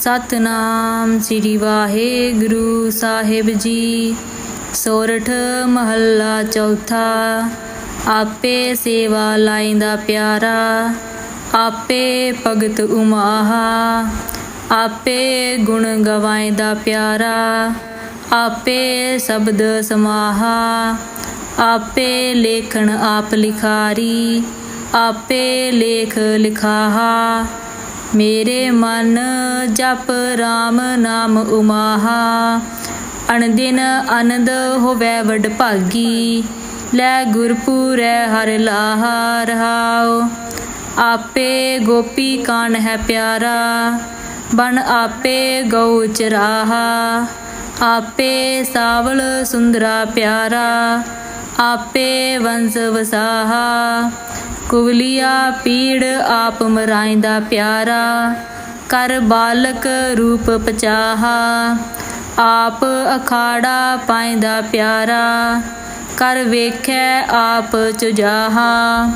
ਸਤਨਾਮ ਸ੍ਰੀ ਵਾਹਿਗੁਰੂ ਸਾਹਿਬ ਜੀ। ਸੋਰਠ ਮਹੱਲਾ ਚੌਥਾ, ਆਪੇ ਸੇਵਾ ਲਾਇੰਦਾ ਪਿਆਰਾ, ਆਪੇ ਭਗਤ ਉਮਾਹਾ, ਆਪੇ ਗੁਣ ਗਵਾਇੰਦਾ ਪਿਆਰਾ, ਆਪੇ ਸ਼ਬਦ ਸਮਾਹਾ, ਆਪੇ ਲੇਖਣ ਆਪ ਲਿਖਾਰੀ, ਆਪੇ ਲੇਖ ਲਿਖਾਹਾ ਮੇਰੇ ਮਨ ਜਪ RAM ਨਾਮ ਉਮਾਹਾ। ਅਣਦਿਨ ਆਨੰਦ ਹੋਵੇ ਵਡ ਭਾਗੀ ਲੈ ਗੁਰਪੂਰੈ ਹਰ ਲਾਹਾ ਰਹਾਉ। ਆਪੇ ਗੋਪੀ ਕਾਨ ਹੈ ਪਿਆਰਾ। ਬਨ ਆਪੇ ਗਊ ਚਰਾਹਾ। ਆਪੇ ਸਾਵਲ ਸੁੰਦਰਾ ਪਿਆਰਾ। ਆਪੇ ਵੰਸ ਵਸਾਹਾ। ਕੁਵਲੀਆ ਪੀੜ ਆਪ ਮਰਾਇੰਦਾ ਪਿਆਰਾ, ਕਰ ਬਾਲਕ ਰੂਪ ਪਚਾਹਾ, ਆਪ ਅਖਾੜਾ ਪਾਇੰਦਾ ਪਿਆਰਾ, ਕਰ ਵੇਖੈ ਆਪ ਚੁਜਾਹਾ,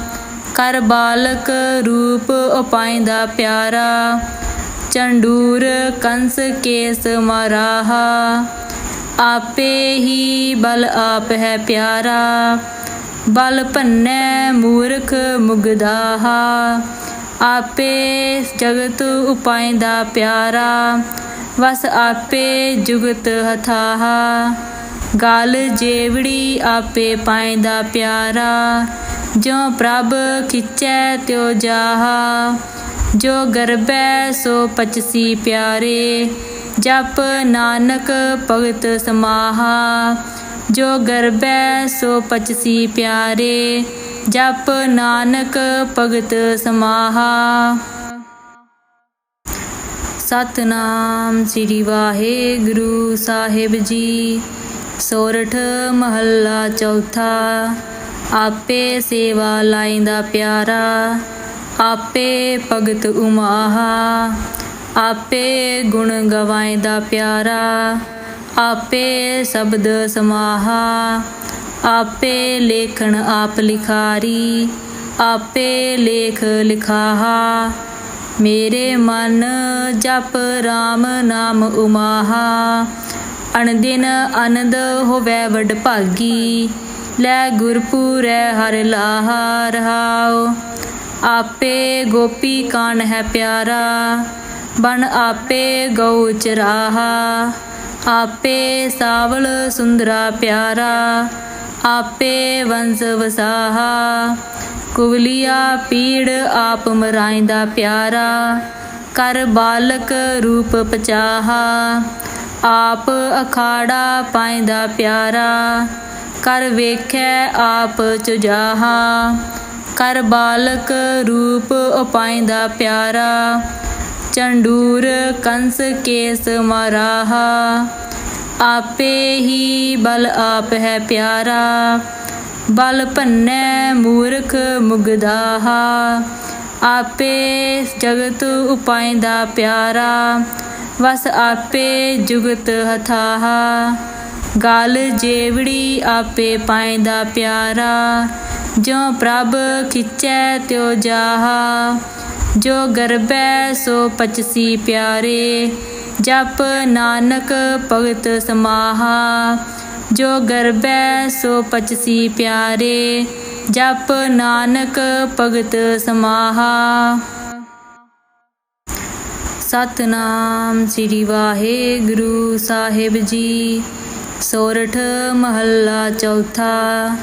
ਕਰ ਬਾਲਕ ਰੂਪ ਉਪਾਇੰਦਾ ਪਿਆਰਾ, ਚੰਡੂਰ ਕੰਸ ਕੇਸ ਮਰਾਹਾ, ਆਪੇ ਹੀ ਬਲ ਆਪ ਹੈ ਪਿਆਰਾ ਬਲ ਭੰਨੈ ਮੂਰਖ ਮੁਗਦਾਹਾ ਆਪੇ ਜਗਤ ਉਪਾਇੰਦਾ ਪਿਆਰਾ, ਵਸ ਆਪੇ ਜੁਗਤ ਹਥਾਹਾ। ਗਾਲ ਜੇਵੜੀ ਆਪੇ ਪਾਇੰਦਾ ਪਿਆਰਾ ਜੋ ਪ੍ਰਭ ਖਿਚੈ ਤਿਉ ਜਾਹਾ। ਜੋ ਗਰਬੈ ਸੋ ਪਚਸੀ ਪਿਆਰੇ, ਜਪ ਨਾਨਕ ਭਗਤ ਸਮਾਹਾ। ਜੋ ਗਰਬੈ, ਸੋ ਪਚਸੀ ਪਿਆਰੇ, ਜਪ ਨਾਨਕ ਭਗਤ ਸਮਾਹਾ। ਸਤਨਾਮ ਸ੍ਰੀ ਵਾਹਿਗੁਰੂ ਸਾਹਿਬ ਜੀ। ਸੋਰਠ ਮਹੱਲਾ ਚੌਥਾ, ਆਪੇ ਸੇਵਾ ਲਾਇੰਦਾ ਪਿਆਰਾ, ਆਪੇ ਭਗਤ ਉਮਾਹਾ, ਆਪੇ ਗੁਣ ਗਵਾਇੰਦਾ ਪਿਆਰਾ। ਆਪੇ ਸ਼ਬਦ ਸਮਾਹਾ, ਆਪੇ ਲੇਖਣ ਆਪ ਲਿਖਾਰੀ, ਆਪੇ ਲੇਖ ਲਿਖਾਹਾ। ਮੇਰੇ ਮਨ ਜਪ RAM ਨਾਮ ਉਮਾਹਾ, ਅਣਦਿਨ ਆਨੰਦ ਹੋਵੇ ਵਡ ਭਾਗੀ ਲੈ ਗੁਰਪੂਰੈ ਹਰ ਲਾਹਾ ਰਹਾਉ। ਆਪੇ ਗੋਪੀ ਕਾਨ ਹੈ ਪਿਆਰਾ ਬਨ ਆਪੇ ਗਊ ਚਰਾਹਾ। ਆਪੇ ਸਾਵਲ ਸੁੰਦਰਾ ਪਿਆਰਾ, ਆਪੇ ਵੰਸ ਵਸਾਹਾ। ਕੁਵਲੀਆ ਪੀੜ ਆਪ ਮਰਾਇੰਦਾ ਪਿਆਰਾ, ਕਰ ਬਾਲਕ ਰੂਪ ਪਚਾਹਾ। ਆਪ ਅਖਾੜਾ ਪਾਇੰਦਾ ਪਿਆਰਾ, ਕਰ ਵੇਖੈ ਆਪ ਚੁਜਾਹਾ। ਕਰ ਬਾਲਕ ਰੂਪ ਉਪਾਇੰਦਾ ਪਿਆਰਾ ਚੰਡੂਰ ਕੰਸ ਕੇਸ ਮਰਾਹਾ, ਆਪੇ ਹੀ ਬਲ ਆਪ ਹੈ ਪਿਆਰਾ, ਬਲ ਭੰਨੈ ਮੂਰਖ ਮੁਗਦਾਹਾ ਆਪੇ ਜਗਤ ਉਪਾਇੰਦਾ ਪਿਆਰਾ, ਵਸ ਆਪੇ ਜੁਗਤ ਹਥਾਹਾ, ਗਲ ਜੇਵੜੀ ਆਪੇ ਪਾਇੰਦਾ ਪਿਆਰਾ ਜੋ ਪ੍ਰਭ ਖਿਚੈ ਤਿਉ ਜਾਹਾ। ਜੋ ਗਰਬੈ ਸੋ ਪਚਸੀ ਪਿਆਰੇ, ਜਪ ਨਾਨਕ ਭਗਤ ਸਮਾਹਾ। ਜੋ ਗਰਬੈ ਸੋ ਪਚਸੀ ਪਿਆਰੇ, ਜਪ ਨਾਨਕ ਭਗਤ ਸਮਾਹਾ। ਸਤਨਾਮ ਸ੍ਰੀ ਵਾਹਿਗੁਰੂ ਸਾਹਿਬ ਜੀ। ਸੋਰਠ ਮਹੱਲਾ ਚੌਥਾ,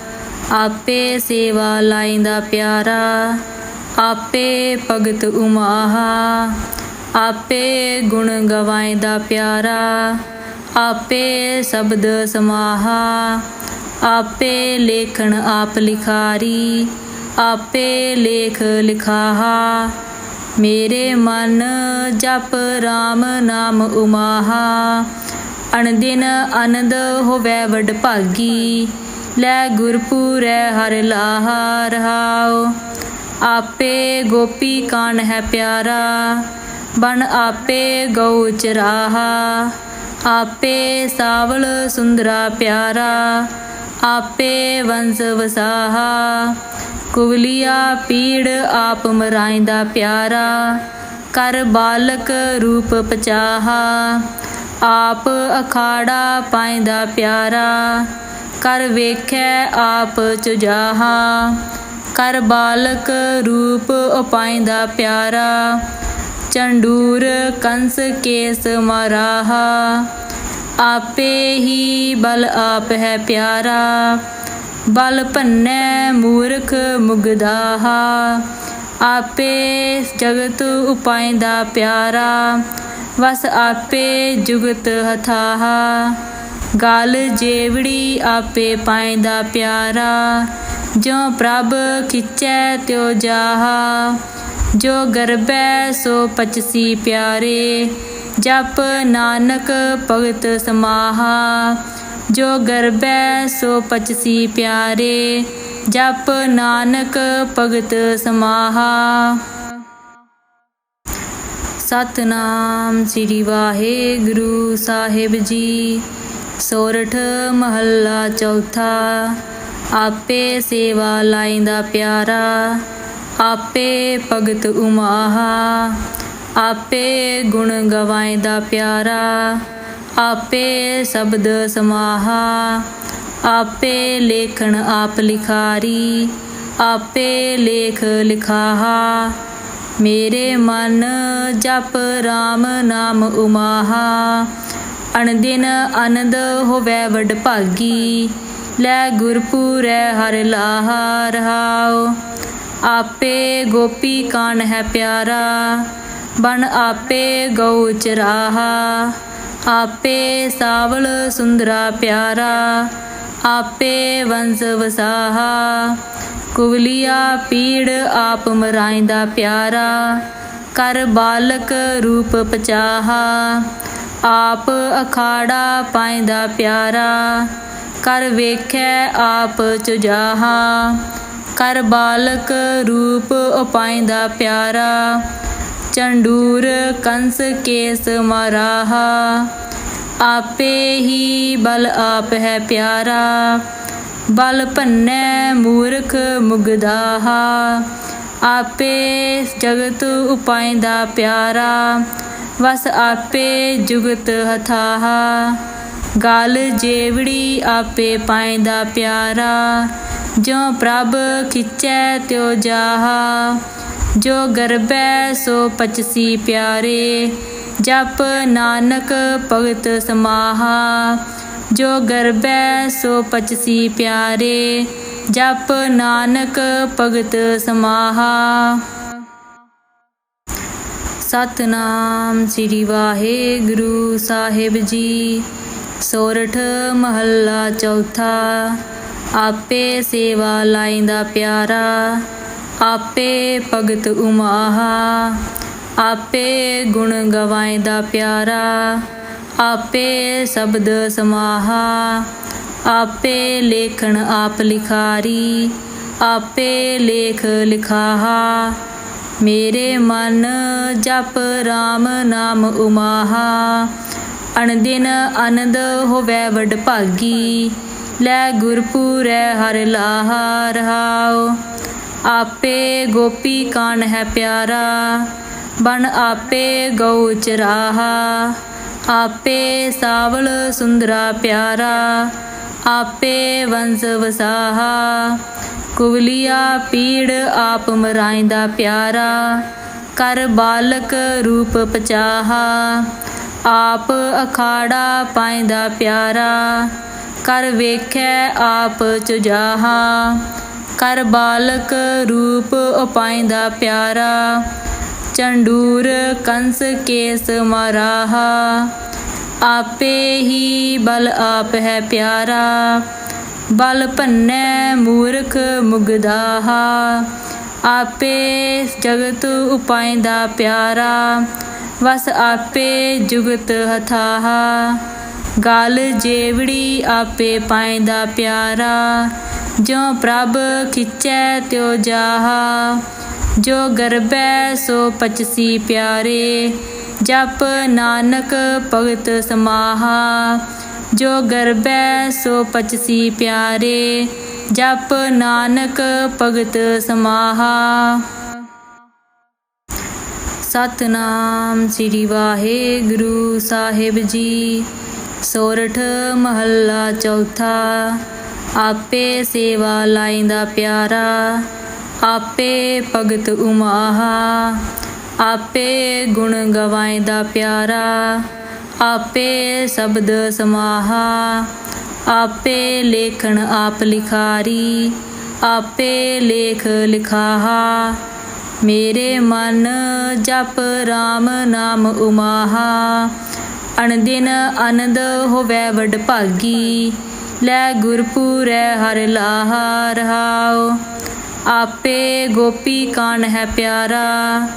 ਆਪੇ ਸੇਵਾ ਲਾਇੰਦਾ ਪਿਆਰਾ। ਆਪੇ ਭਗਤ ਉਮਾਹਾ, ਆਪੇ ਗੁਣ ਗਵਾਇੰਦਾ ਪਿਆਰਾ, ਆਪੇ ਸ਼ਬਦ ਸਮਾਹਾ, ਆਪੇ ਲੇਖਣ ਆਪ ਲਿਖਾਰੀ, ਆਪੇ ਲੇਖ ਲਿਖਾਹਾ। ਮੇਰੇ ਮਨ ਜਪ RAM ਨਾਮ ਉਮਾਹਾ, ਅਣਦਿਨ ਆਨੰਦ ਹੋਵੇ ਵਡ ਭਾਗੀ ਲੈ ਗੁਰਪੂਰੈ ਹਰ ਲਾਹਾ ਰਹਾਓ ਆਪੇ ਗੋਪੀ ਕਾਨ ਹੈ ਪਿਆਰਾ? ਬਣ ਆਪੇ ਗਊ ਚਰਾਹਾ। ਆਪੇ ਸਾਵਲ ਸੁੰਦਰਾ ਪਿਆਰਾ। ਆਪੇ ਵੰਸ ਵਸਾਹਾ। ਕੁਵਲੀਆ ਪੀੜ ਆਪ ਮਰਾਇੰਦਾ ਪਿਆਰਾ। ਕਰ ਬਾਲਕ ਰੂਪ ਪਚਾਹਾ। ਆਪ ਅਖਾੜਾ ਪਾਇੰਦਾ ਪਿਆਰਾ। ਕਰ ਵੇਖੈ ਆਪ ਚੁਜਾਹਾ। ਕਰ ਬਾਲਕ ਰੂਪ ਉਪਾਇੰਦਾ ਪਿਆਰਾ ਚੰਡੂਰ ਕੰਸ ਕੇਸ ਮਰਾਹਾ। ਆਪੇ ਹੀ ਬਲ ਆਪ ਹੈ ਪਿਆਰਾ, ਬਲ ਭੰਨੈ ਮੂਰਖ ਮੁਗਦਾਹਾ ਆਪੇ ਜਗਤ ਉਪਾਇੰਦਾ ਪਿਆਰਾ, ਵਸ ਆਪੇ ਜੁਗਤ ਹਥਾਹਾ। ਗਲ ਜੇਵੜੀ ਆਪੇ ਪਾਇੰਦਾ ਪਿਆਰਾ ਜੋ ਪ੍ਰਭ ਖਿਚੈ ਤਿਉ ਜਾਹਾ, ਜੋ ਗਰਬੈ ਸੋ ਪਚਸੀ ਪਿਆਰੇ, ਜਪ ਨਾਨਕ ਭਗਤ ਸਮਾਹਾ, ਜੋ ਗਰਬੈ ਸੋ ਪਚਸੀ ਪਿਆਰੇ, ਜਪ ਨਾਨਕ ਭਗਤ ਸਮਾਹਾ। ਸਤਨਾਮ ਸ੍ਰੀ ਵਾਹਿਗੁਰੂ ਸਾਹਿਬ ਜੀ, ਸੋਰਠ ਮਹੱਲਾ ਚੌਥਾ ਆਪੇ ਸੇਵਾ ਲਾਇੰਦਾ ਪਿਆਰਾ, ਆਪੇ ਭਗਤ ਉਮਾਹਾ, ਆਪੇ ਗੁਣ ਗਵਾਇੰਦਾ ਪਿਆਰਾ, ਆਪੇ ਸ਼ਬਦ ਸਮਾਹਾ, ਆਪੇ ਲੇਖਣ ਆਪ ਲਿਖਾਰੀ, ਆਪੇ ਲੇਖ ਲਿਖਾਹਾ। ਮੇਰੇ ਮਨ ਜਪ RAM ਨਾਮ ਉਮਾਹਾ, ਅਣਦਿਨ ਆਨੰਦ ਹੋਵੇ ਵਡ ਭਾਗੀ ਲੈ ਗੁਰਪੂਰੈ ਹਰ ਲਾਹਾ ਰਹਾਉ ਆਪੇ ਗੋਪੀ ਕਾਨ ਹੈ ਪਿਆਰਾ, ਬਣ ਆਪੇ ਗਊ ਚਰਾਹਾ। ਆਪੇ ਸਾਵਲ ਸੁੰਦਰਾ ਪਿਆਰਾ, ਆਪੇ ਵੰਸ ਵਸਾਹਾ। ਕੁਵਲੀਆ ਪੀੜ ਆਪ ਮਰਾਇੰਦਾ ਪਿਆਰਾ, ਕਰ ਬਾਲਕ ਰੂਪ ਪਚਾਹਾ। ਆਪ ਅਖਾੜਾ ਪਾਇੰਦਾ ਪਿਆਰਾ ਕਰ ਵੇਖੈ ਆਪ ਚੁਜਾਹਾ ਕਰ ਬਾਲਕ ਰੂਪ ਉਪਾਇੰਦਾ ਪਿਆਰਾ। ਚੰਡੂਰ ਕੰਸ ਕੇਸ ਮਰਾਹਾ। ਆਪੇ ਹੀ ਬਲ ਆਪ ਹੈ ਪਿਆਰਾ। ਬਲ ਭੰਨੈ ਮੂਰਖ ਮੁਗਦਾਹਾ ਆਪੇ ਜਗਤ ਉਪਾਇੰਦਾ ਪਿਆਰਾ। ਵਸ ਆਪੇ ਜੁਗਤ ਹਥਾਹਾ। ਗਲ ਜੇਵੜੀ ਆਪੇ ਪਾਇੰਦਾ ਪਿਆਰਾ ਜੋ ਪ੍ਰਭ ਖਿਚੈ ਤਿਉ ਜਾਹਾ। ਜੋ ਗਰਬੈ ਸੋ ਪਚਸੀ ਪਿਆਰੇ, ਜਪ ਨਾਨਕ ਭਗਤ ਸਮਾਹਾ। ਜੋ ਗਰਬੈ ਸੋ ਪਚਸੀ ਪਿਆਰੇ, ਜਪ ਨਾਨਕ ਭਗਤ ਸਮਾਹਾ। ਸਤਨਾਮ ਸ੍ਰੀ ਵਾਹਿਗੁਰੂ ਸਾਹਿਬ ਜੀ। ਸੋਰਠ ਮਹੱਲਾ ਚੌਥਾ। ਆਪੇ ਸੇਵਾ ਲਾਇੰਦਾ ਪਿਆਰਾ, ਆਪੇ ਭਗਤ ਉਮਾਹਾ, ਆਪੇ ਗੁਣ ਗਵਾਇੰਦਾ ਪਿਆਰਾ, ਆਪੇ ਸ਼ਬਦ ਸਮਾਹਾ, ਆਪੇ ਲੇਖਣ ਆਪ ਲਿਖਾਰੀ, ਆਪੇ ਲੇਖ ਲਿਖਾਹਾ। ਮੇਰੇ ਮਨ ਜਪ RAM ਨਾਮ ਉਮਾਹਾ ਅਣਦਿਨ ਆਨੰਦ ਹੋਵੇ ਵਡ ਭਾਗੀ, ਲੈ ਗੁਰਪੂਰੈ ਹਰ ਲਾਹਾ ਰਹਾਉ ਆਪੇ ਗੋਪੀ ਕਾਨ ਹੈ ਪਿਆਰਾ ਬਨ ਆਪੇ ਗਊ ਚਰਾਹਾ। ਆਪੇ ਸਾਵਲ ਸੁੰਦਰਾ ਪਿਆਰਾ, ਆਪੇ ਵੰਸ ਵਸਾਹਾ। ਕੁਵਲੀਆ ਪੀੜ ਆਪ ਮਰਾਇੰਦਾ ਪਿਆਰਾ, ਕਰ ਬਾਲਕ ਰੂਪ ਪਚਾਹਾ। ਆਪ ਅਖਾੜਾ ਪਾਇੰਦਾ ਪਿਆਰਾ, ਕਰ ਵੇਖੈ ਆਪ ਚੁਜਾਹਾ, ਕਰ ਬਾਲਕ ਰੂਪ ਉਪਾਇੰਦਾ ਪਿਆਰਾ, ਚੰਡੂਰ ਕੰਸ ਕੇਸ ਮਰਾਹਾ, ਆਪੇ ਹੀ ਬਲ ਆਪ ਹੈ ਪਿਆਰਾ, ਬਲ ਭੰਨੈ ਮੂਰਖ ਮੁਗਦਾਹਾ ਆਪੇ ਜਗਤ ਉਪਾਇੰਦਾ ਪਿਆਰਾ ਵਸ ਆਪੇ ਜੁਗਤ ਹਥਾਹਾ, ਗਲ ਜੇਵੜੀ ਆਪੇ ਪਾਇੰਦਾ ਪਿਆਰਾ। ਜੋ ਪ੍ਰਭ ਖਿਚੈ ਤਿਉ ਜਾਹਾ, ਜੋ ਗਰਬੈ ਸੋ ਪਚਸੀ ਪਿਆਰੇ। ਜਪ ਨਾਨਕ ਭਗਤ ਸਮਾਹਾ, ਜੋ ਗਰਬੈ ਸੋ ਪਚਸੀ ਪਿਆਰੇ। ਜਪ ਨਾਨਕ ਭਗਤ ਸਮਾਹਾ। ਸਤਨਾਮ ਸ੍ਰੀ ਵਾਹਿਗੁਰੂ ਸਾਹਿਬ ਜੀ। ਸੋਰਠ ਮਹੱਲਾ ਚੌਥਾ, ਆਪੇ ਸੇਵਾ ਲਾਇੰਦਾ ਪਿਆਰਾ, ਆਪੇ ਭਗਤ ਉਮਾਹਾ, ਆਪੇ ਗੁਣ ਗਵਾਇਂਦਾ ਪਿਆਰਾ, ਆਪੇ ਸ਼ਬਦ ਸਮਾਹਾ, ਆਪੇ ਲੇਖਣ ਆਪ ਲਿਖਾਰੀ, ਆਪੇ ਲੇਖ ਲਿਖਾਹਾ ਮੇਰੇ ਮਨ ਜਪ RAM ਨਾਮ ਉਮਾਹਾ। ਅਣਦਿਨ ਆਨੰਦ ਹੋਵੇ ਵਡ ਭਾਗੀ ਲੈ ਗੁਰਪੂਰੈ ਹਰ ਲਾਹਾ ਰਹਾਉ। ਆਪੇ ਗੋਪੀ ਕਾਨ ਹੈ ਪਿਆਰਾ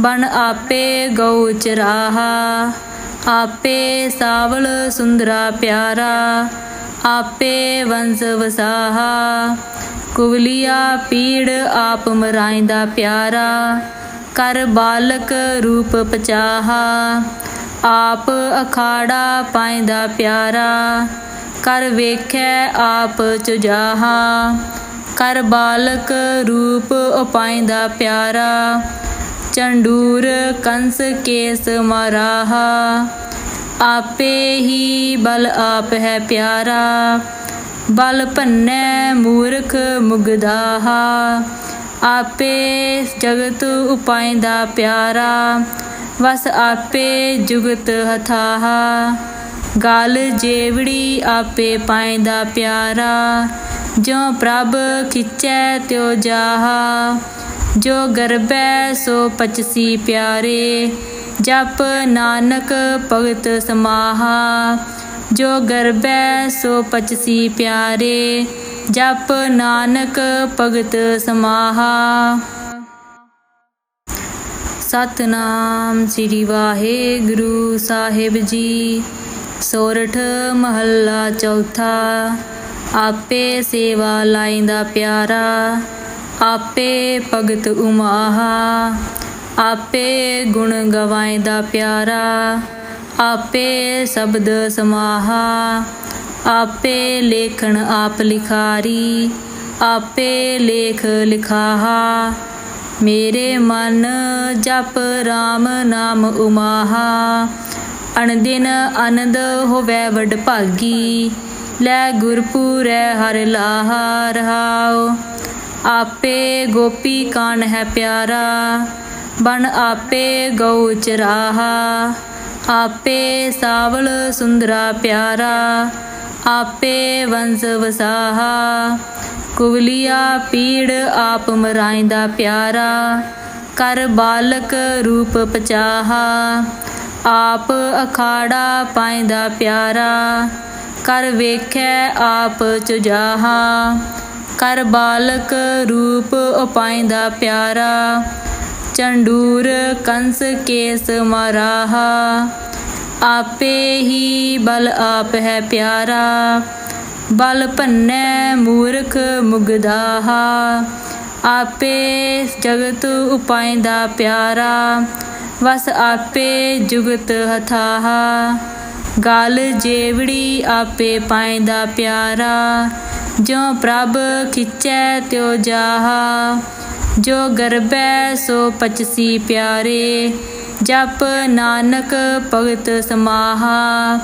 ਬਨ ਆਪੇ ਗਊ ਚਰਾਹਾ। ਆਪੇ ਸਾਵਲ ਸੁੰਦਰਾ ਪਿਆਰਾ, ਆਪੇ ਵੰਸ ਵਸਾਹਾ। ਕੁਵਲੀਆ ਪੀੜ ਆਪ ਮਰਾਇਂਦਾ ਪਿਆਰਾ, ਕਰ ਬਾਲਕ ਰੂਪ ਪਚਾਹਾ। ਆਪ ਅਖਾੜਾ ਪਾਇਂਦਾ ਪਿਆਰਾ, ਕਰ ਵੇਖੈ ਆਪ ਚੁਜਾਹਾ। ਕਰ ਬਾਲਕ ਰੂਪ ਉਪਾਇਂਦਾ ਪਿਆਰਾ ਚੰਡੂਰ ਕੰਸ ਕੇਸ ਮਰਾਹਾ, ਆਪੇ ਹੀ ਬਲ ਆਪ ਹੈ ਪਿਆਰਾ, ਬਲ ਭੰਨੈ ਮੂਰਖ ਮੁਗਦਾਹਾ ਆਪੇ ਜਗਤ ਉਪਾਇਂਦਾ ਪਿਆਰਾ, ਵਸ ਆਪੇ ਜੁਗਤ ਹਥਾਹਾ, ਗਲ ਜੇਵੜੀ ਆਪੇ ਪਾਇਂਦਾ ਪਿਆਰਾ ਜੋ ਪ੍ਰਭ ਖਿਚੈ ਤਿਉ ਜਾਹਾ ਜੋ ਗਰਬੈ ਸੋ ਪਚਸੀ ਪਿਆਰੇ, ਜਪ ਨਾਨਕ ਭਗਤ ਸਮਾਹਾ। ਜੋ ਗਰਬੈ ਸੋ ਪਚਸੀ ਪਿਆਰੇ, ਜਪ ਨਾਨਕ ਭਗਤ ਸਮਾਹਾ। ਸਤਨਾਮ ਸ੍ਰੀ ਵਾਹਿਗੁਰੂ ਸਾਹਿਬ ਜੀ। ਸੋਰਠ ਮਹੱਲਾ ਚੌਥਾ, ਆਪੇ ਸੇਵਾ ਲਾਇੰਦਾ ਪਿਆਰਾ। ਆਪੇ ਭਗਤ ਉਮਾਹਾ, ਆਪੇ ਗੁਣ ਗਵਾਇਂਦਾ ਪਿਆਰਾ, ਆਪੇ ਸ਼ਬਦ ਸਮਾਹਾ, ਆਪੇ ਲੇਖਣ ਆਪ ਲਿਖਾਰੀ, ਆਪੇ ਲੇਖ ਲਿਖਾਹਾ। ਮੇਰੇ ਮਨ ਜਪ RAM ਨਾਮ ਉਮਾਹਾ, ਅਣਦਿਨ ਆਨੰਦ ਹੋਵੇ ਵਡ ਭਾਗੀ ਲੈ ਗੁਰਪੂਰੈ ਹਰ ਲਾਹਾ ਰਹਾਓ ਆਪੇ ਗੋਪੀ ਕਾਨ ਹੈ ਪਿਆਰਾ ਬਨ ਆਪੇ ਗਊ ਚਰਾਹਾ। ਆਪੇ ਸਾਵਲ ਸੁੰਦਰਾ ਪਿਆਰਾ, ਆਪੇ ਵੰਸ ਵਸਾਹਾ। ਕੁਵਲੀਆ ਪੀੜ ਆਪ ਮਰਾਇਂਦਾ ਪਿਆਰਾ, ਕਰ ਬਾਲਕ ਰੂਪ ਪਚਾਹਾ। ਆਪ ਅਖਾੜਾ ਪਾਇਂਦਾ ਪਿਆਰਾ, ਕਰ ਵੇਖੈ ਆਪ ਚੁਜਾਹਾ। ਕਰ ਬਾਲਕ ਰੂਪ ਉਪਾਇਂਦਾ ਪਿਆਰਾ, ਚੰਡੂਰ ਕੰਸ ਕੇਸ ਮਰਾਹਾ। ਆਪੇ ਹੀ ਬਲ ਆਪ ਹੈ ਪਿਆਰਾ, ਬਲ ਭੰਨੈ ਮੂਰਖ ਮੁਗਦਾਹਾ ਆਪੇ ਜਗਤ ਉਪਾਇਂਦਾ ਪਿਆਰਾ, ਵਸ ਆਪੇ ਜੁਗਤ ਹਥਾਹਾ। ਗਲ ਜੇਵੜੀ ਆਪੇ ਪਾਇਂਦਾ ਪਿਆਰਾ, ਜੋ ਪ੍ਰਭ ਖਿੱਚੈ ਤਿਉ ਜਾਹਾ। ਜੋ ਗਰਬੈ ਸੋ ਪਚਸੀ ਪਿਆਰੇ, ਜਪ ਨਾਨਕ ਭਗਤ ਸਮਾਹਾ।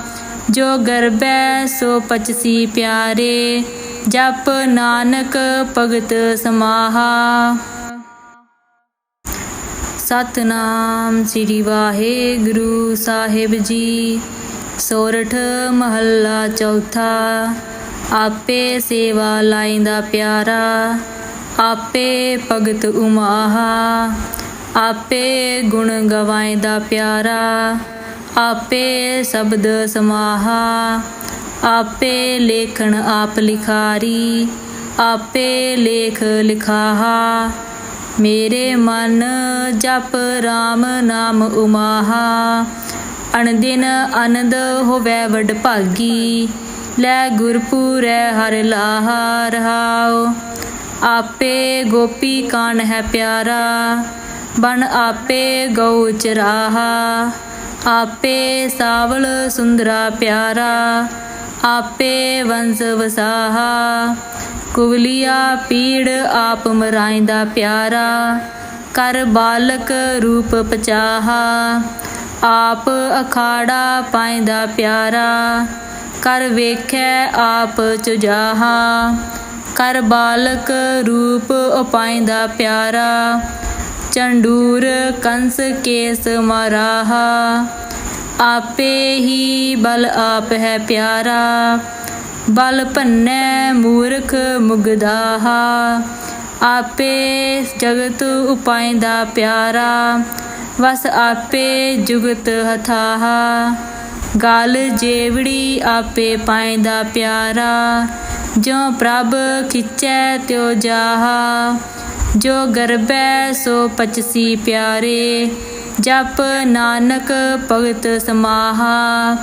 ਜੋ ਗਰਬੈ ਸੋ ਪਚਸੀ ਪਿਆਰੇ, ਜਪ ਨਾਨਕ ਭਗਤ ਸਮਾਹਾ। ਸਤਨਾਮ ਸ੍ਰੀ ਵਾਹਿਗੁਰੂ ਸਾਹਿਬ ਜੀ। ਸੋਰਠ ਮਹੱਲਾ ਚੌਥਾ, ਆਪੇ ਸੇਵਾ ਲਾਇੰਦਾ ਪਿਆਰਾ, ਆਪੇ ਭਗਤ ਉਮਾਹਾ, ਆਪੇ ਗੁਣ ਗਵਾਇਂਦਾ ਪਿਆਰਾ, ਆਪੇ ਸ਼ਬਦ ਸਮਾਹਾ, ਆਪੇ ਲੇਖਣ ਆਪ ਲਿਖਾਰੀ, ਆਪੇ ਲੇਖ ਲਿਖਾਹਾ। ਮੇਰੇ ਮਨ ਜਪ RAM ਨਾਮ ਉਮਾਹਾ ਅਣਦਿਨ ਆਨੰਦ ਹੋਵੇ ਵਡ ਭਾਗੀ ਲੈ ਗੁਰਪੂਰੈ ਹਰ ਲਾਹਾ ਰਹਾਉ। ਆਪੇ ਗੋਪੀ ਕਾਨ ਹੈ ਪਿਆਰਾ ਬਨ ਆਪੇ ਗਊ ਚਰਾਹਾ। ਆਪੇ ਸਾਵਲ ਸੁੰਦਰਾ ਪਿਆਰਾ, ਆਪੇ ਵੰਸ ਵਸਾਹਾ। ਕੁਵਲੀਆ ਪੀੜ ਆਪ ਮਰਾਇਂਦਾ ਪਿਆਰਾ, ਕਰ ਬਾਲਕ ਰੂਪ ਪਚਾਹਾ। ਆਪ ਅਖਾੜਾ ਪਾਇੰਦਾ ਪਿਆਰਾ ਕਰ ਵੇਖੈ ਆਪ ਚੁਜਾਹਾ ਕਰ ਬਾਲਕ ਰੂਪ ਉਪਾਇੰਦਾ ਪਿਆਰਾ, ਚੰਡੂਰ ਕੰਸ ਕੇਸ ਮਰਾਹਾ, ਆਪੇ ਹੀ ਬਲ ਆਪ ਹੈ ਪਿਆਰਾ, ਬਲ ਭੰਨੈ ਮੂਰਖ ਮੁਗਦਾਹਾ ਆਪੇ ਜਗਤ ਉਪਾਇੰਦਾ ਪਿਆਰਾ ਵਸ ਆਪੇ ਜੁਗਤ ਹਥਾਹ। ਗਲ ਜੇਵੜੀ ਆਪੇ ਪਾਇੰਦਾ ਪਿਆਰਾ। ਜੋ ਪ੍ਰਭ ਖਿਚੈ ਤਿਉ ਜਾਹਾ। ਜੋ ਗਰਬੈ ਸੋ ਪਚਸੀ ਪਿਆਰੇ। ਜਪ ਨਾਨਕ ਭਗਤ ਸਮਾਹਾ।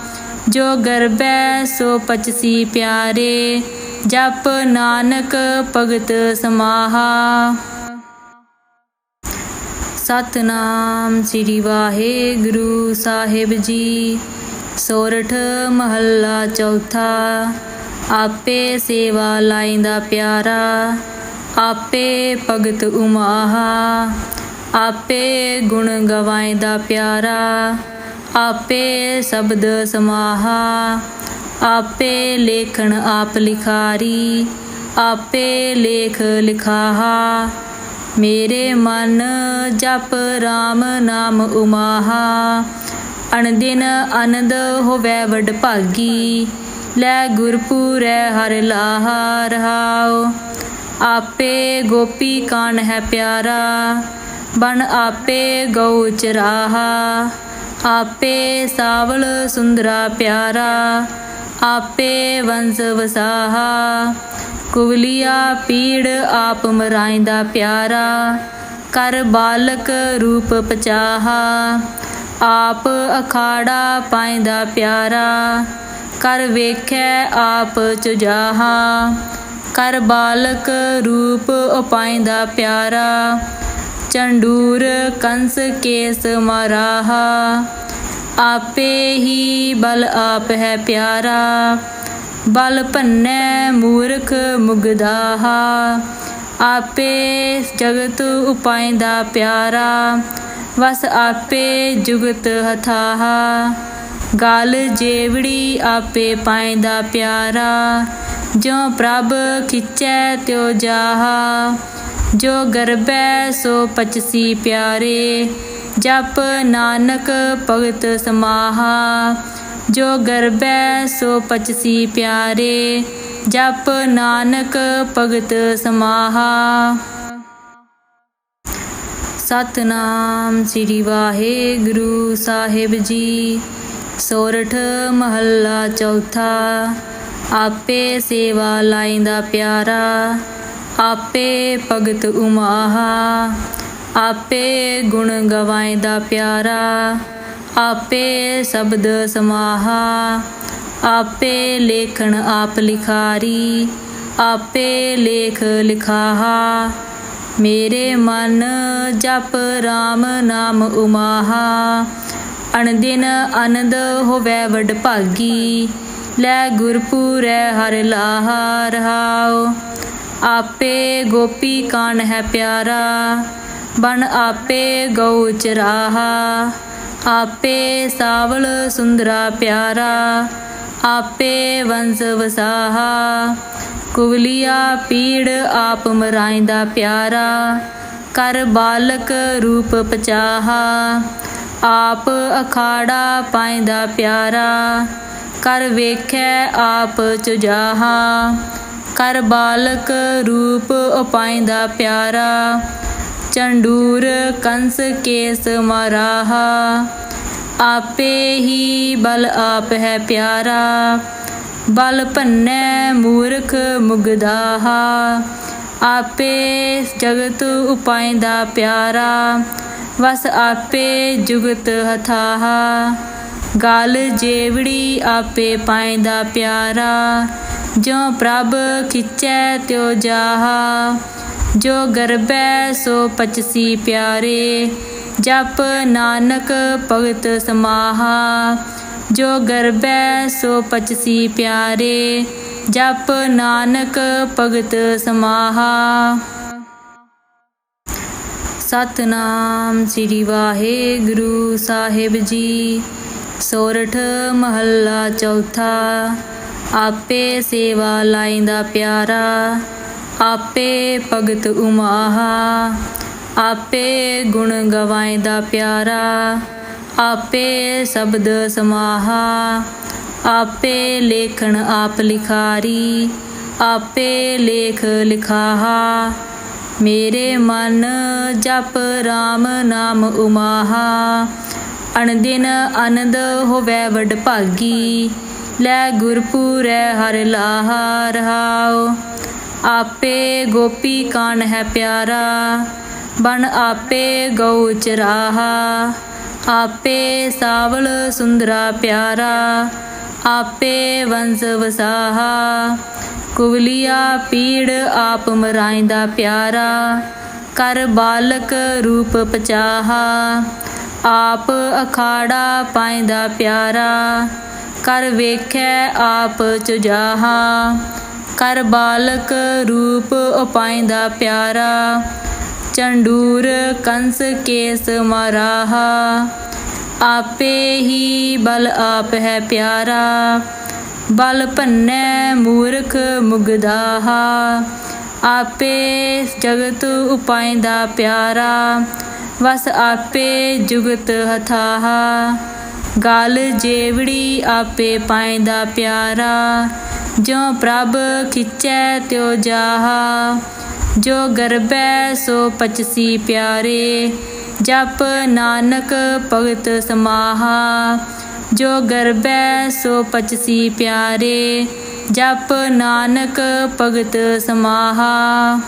ਜੋ ਗਰਬੈ ਸੋ ਪਚਸੀ ਪਿਆਰੇ। ਜਪ ਨਾਨਕ ਭਗਤ ਸਮਾਹਾ। ਸਤਨਾਮ ਸ੍ਰੀ ਵਾਹਿਗੁਰੂ ਸਾਹਿਬ ਜੀ। ਸੋਰਠ ਮਹੱਲਾ ਚੌਥਾ, ਆਪੇ ਸੇਵਾ ਲਾਇੰਦਾ ਪਿਆਰਾ, ਆਪੇ ਭਗਤ ਉਮਾਹਾ, ਆਪੇ ਗੁਣ ਗਵਾਇੰਦਾ ਪਿਆਰਾ, ਆਪੇ ਸ਼ਬਦ ਸਮਾਹਾ, ਆਪੇ ਲੇਖਣ ਆਪ ਲਿਖਾਰੀ, ਆਪੇ ਲੇਖ ਲਿਖਾਹਾ ਮੇਰੇ ਮਨ ਜਪ RAM ਨਾਮ ਉਮਾਹਾ। ਅਣਦਿਨ ਆਨੰਦ ਹੋਵੇ ਵਡ ਭਾਗੀ ਲੈ ਗੁਰਪੂਰੈ ਹਰ ਲਾਹਾ ਰਹਾਉ। ਆਪੇ ਗੋਪੀ ਕਾਨ ਹੈ ਪਿਆਰਾ। ਬਨ ਆਪੇ ਗਊ ਚਰਾਹਾ। ਆਪੇ ਸਾਵਲ ਸੁੰਦਰਾ ਪਿਆਰਾ। ਆਪੇ ਵੰਸ ਵਸਾਹਾ। ਕੁਵਲੀਆ ਪੀੜ ਆਪ ਮਰਾਇਂਦਾ ਪਿਆਰਾ। ਕਰ ਬਾਲਕ ਰੂਪ ਪਚਾਹਾ। ਆਪ ਅਖਾੜਾ ਪਾਇੰਦਾ ਪਿਆਰਾ। ਕਰ ਵੇਖੈ ਆਪ ਚੁਜਾਹਾ। ਕਰ ਬਾਲਕ ਰੂਪ ਉਪਾਇੰਦਾ ਪਿਆਰਾ। ਚੰਡੂਰ ਕੰਸ ਕੇਸ ਮਰਾਹਾ। ਆਪੇ ਹੀ ਬਲ ਆਪ ਹੈ ਪਿਆਰਾ, ਬਲ ਭੰਨੈ ਮੂਰਖ ਮੁਗਦਾਹਾ ਆਪੇ ਜਗਤ ਉਪਾਇੰਦਾ ਪਿਆਰਾ, ਵਸ ਆਪੇ ਜੁਗਤ ਹਥਾਹਾ। ਗਲ ਜੇਵੜੀ ਆਪੇ ਪਾਇੰਦਾ ਪਿਆਰਾ ਜੋ ਪ੍ਰਭ ਖਿਚੈ ਤਿਉ ਜਾਹਾ। ਜੋ ਗਰਬੈ ਸੋ ਪਚਸੀ ਪਿਆਰੇ ਜਪ ਨਾਨਕ ਭਗਤ ਸਮਾਹਾ, ਜੋ ਗਰਬੈ ਸੋ ਪਚਸੀ ਪਿਆਰੇ, ਜਪ ਨਾਨਕ ਭਗਤ ਸਮਾਹਾ। ਸਤਨਾਮ ਸ੍ਰੀ ਵਾਹਿਗੁਰੂ ਸਾਹਿਬ ਜੀ। ਸੋਰਠ ਮਹੱਲਾ ਚੌਥਾ, ਆਪੇ ਸੇਵਾ ਲਾਇੰਦਾ ਪਿਆਰਾ, ਆਪੇ ਭਗਤ ਉਮਾਹਾ। ਆਪੇ ਗੁਣ ਗਵਾਏ ਦਾ ਪਿਆਰਾ, ਆਪੇ ਸ਼ਬਦ ਸਮਾਹਾ, ਆਪੇ ਲੇਖਣ ਆਪ ਲਿਖਾਰੀ, ਆਪੇ ਲੇਖ ਲਿਖਾਹਾ। ਮੇਰੇ ਮਨ ਜਪ RAM ਨਾਮ ਉਮਾਹਾ, ਅਣਦਿਨ ਆਨੰਦ ਹੋਵੇ ਵਡ ਭਾਗੀ ਲੈ ਗੁਰਪੂਰੈ ਹਰ ਲਾਹਾ ਰਹਾਉ। ਆਪੇ ਗੋਪੀ ਕਾਨ ਹੈ ਪਿਆਰਾ ਬਣ ਆਪੇ ਗਊ ਚਰਾਹਾ ਆਪੇ ਸਾਵਲ ਸੁੰਦਰਾ ਪਿਆਰਾ, ਆਪੇ ਵੰਸ ਵਸਾਹਾ, ਕੁਵਲੀਆ ਪੀੜ ਆਪ ਮਰਾਇੰਦਾ ਪਿਆਰਾ, ਕਰ ਬਾਲਕ ਰੂਪ ਪਚਾਹਾ, ਆਪ ਅਖਾੜਾ ਪਾਇੰਦਾ ਪਿਆਰਾ, ਕਰ ਵੇਖੈ ਆਪ ਚੁਜਾਹਾ, ਕਰ ਬਾਲਕ ਰੂਪ ਉਪਾਇੰਦਾ ਪਿਆਰਾ ਚੰਡੂਰ ਕੰਸ ਕੇਸ ਮਰਾਹਾ, ਆਪੇ ਹੀ ਬਲ ਆਪ ਹੈ ਪਿਆਰਾ, ਬਲ ਭੰਨੈ ਮੂਰਖ ਮੁਗਦਾਹਾ ਆਪੇ ਜਗਤ ਉਪਾਇੰਦਾ ਪਿਆਰਾ, ਵਸ ਆਪੇ ਜੁਗਤ ਹਥਾਹਾ, ਗਲ ਜੇਵੜੀ ਆਪੇ ਪਾਇੰਦਾ ਪਿਆਰਾ ਜੋ ਪ੍ਰਭ ਖਿਚੈ ਤਿਉ ਜਾਹਾ ਜੋ ਗਰਬੈ ਸੋ ਪਚਸੀ ਪਿਆਰੇ, ਜਪ ਨਾਨਕ ਭਗਤ ਸਮਾਹਾ। ਜੋ ਗਰਬੈ ਸੋ ਪਚਸੀ ਪਿਆਰੇ, ਜਪ ਨਾਨਕ ਭਗਤ ਸਮਾਹਾ। ਸਤਨਾਮ ਸ੍ਰੀ ਵਾਹਿਗੁਰੂ ਸਾਹਿਬ ਜੀ। ਸੋਰਠ ਮਹੱਲਾ ਚੌਥਾ, ਆਪੇ ਸੇਵਾ ਲਾਇੰਦਾ ਪਿਆਰਾ। ਆਪੇ ਭਗਤ ਉਮਾਹਾ, ਆਪੇ ਗੁਣ ਗਵਾਇਂਦਾ ਪਿਆਰਾ, ਆਪੇ ਸ਼ਬਦ ਸਮਾਹਾ, ਆਪੇ ਲੇਖਣ ਆਪ ਲਿਖਾਰੀ, ਆਪੇ ਲੇਖ ਲਿਖਾਹਾ। ਮੇਰੇ ਮਨ ਜਪ RAM ਨਾਮ ਉਮਾਹਾ, ਅਣਦਿਨ ਆਨੰਦ ਹੋਵੇ ਵਡ ਭਾਗੀ, ਲੈ ਗੁਰਪੂਰੈ ਹਰ ਲਾਹਾ ਰਹਾਓ ਆਪੇ ਗੋਪੀ ਕਾਨ ਹੈ ਪਿਆਰਾ ਬਨ ਆਪੇ ਗਊ ਚਰਾਹਾ। ਆਪੇ ਸਾਵਲ ਸੁੰਦਰਾ ਪਿਆਰਾ, ਆਪੇ ਵੰਸ ਵਸਾਹਾ। ਕੁਵਲੀਆ ਪੀੜ ਆਪ ਮਰਾਇਂਦਾ ਪਿਆਰਾ, ਕਰ ਬਾਲਕ ਰੂਪ ਪਚਾਹਾ। ਆਪ ਅਖਾੜਾ ਪਾਇਂਦਾ ਪਿਆਰਾ, ਕਰ ਵੇਖੈ ਆਪ ਚੁਜਾਹਾ। ਕਰ ਬਾਲਕ ਰੂਪ ਉਪਾਇਂਦਾ ਪਿਆਰਾ ਚੰਡੂਰ ਕੰਸ ਕੇਸ ਮਰਾਹਾ। ਆਪੇ ਹੀ ਬਲ ਆਪ ਹੈ ਪਿਆਰਾ, ਬਲ ਭੰਨੈ ਮੂਰਖ ਮੁਗਦਾਹਾ ਆਪੇ ਜਗਤ ਉਪਾਇਂਦਾ ਪਿਆਰਾ, ਵਸ ਆਪੇ ਜੁਗਤ ਹਥਾਹਾ। ਗਲ ਜੇਵੜੀ ਆਪੇ ਪਾਇਂਦਾ ਪਿਆਰਾ ਜੋ ਪ੍ਰਭ ਖਿਚੈ ਤਿਉ ਜਾਹਾ। ਜੋ ਗਰਬੈ ਸੋ ਪਚਸੀ ਪਿਆਰੇ, ਜਪ ਨਾਨਕ ਭਗਤ ਸਮਾਹਾ। ਜੋ ਗਰਬੈ ਸੋ ਪਚਸੀ ਪਿਆਰੇ, ਜਪ ਨਾਨਕ ਭਗਤ ਸਮਾਹਾ।